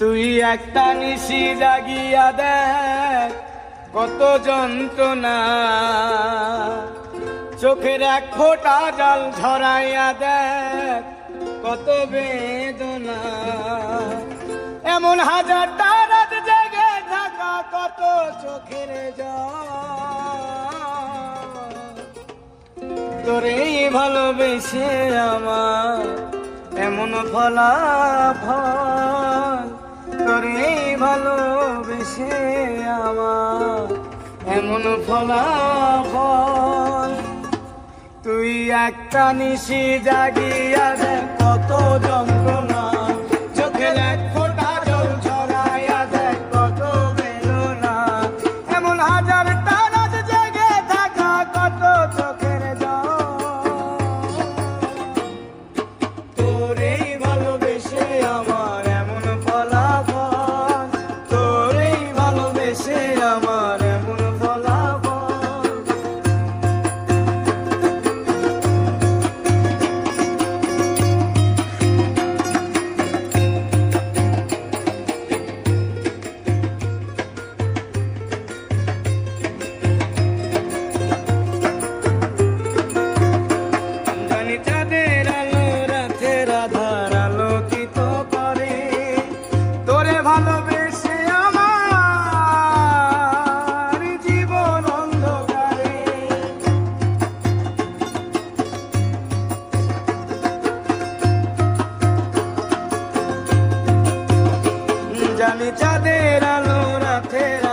তুই একটা নিশি জাগিয়া দে কত যন্ত্রণা। চোখের এক ফোটা জল ঝরাইয়া দে কত বেদনা। এমন হাজার তারাত জেগে থাকা কত চোখের তোরে ভালোবেসে আমার এমন ফলাফল। ভালোবেসে আমার এমন ফলাফল। তুই একটা নিশি জাগিয়া কত যন্ত্রণা। চোখে লেখ চাঁদের আলো রাতের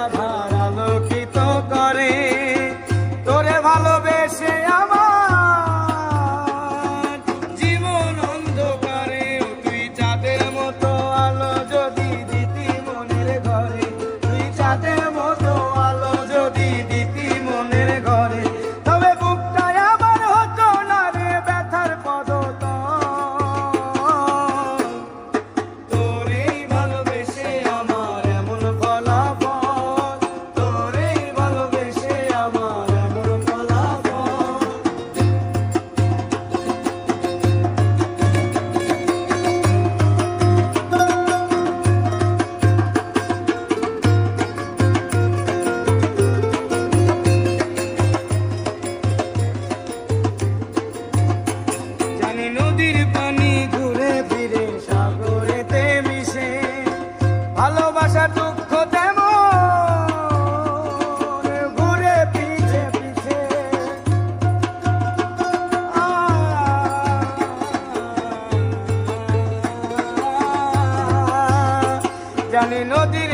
কল্যাণী নদীর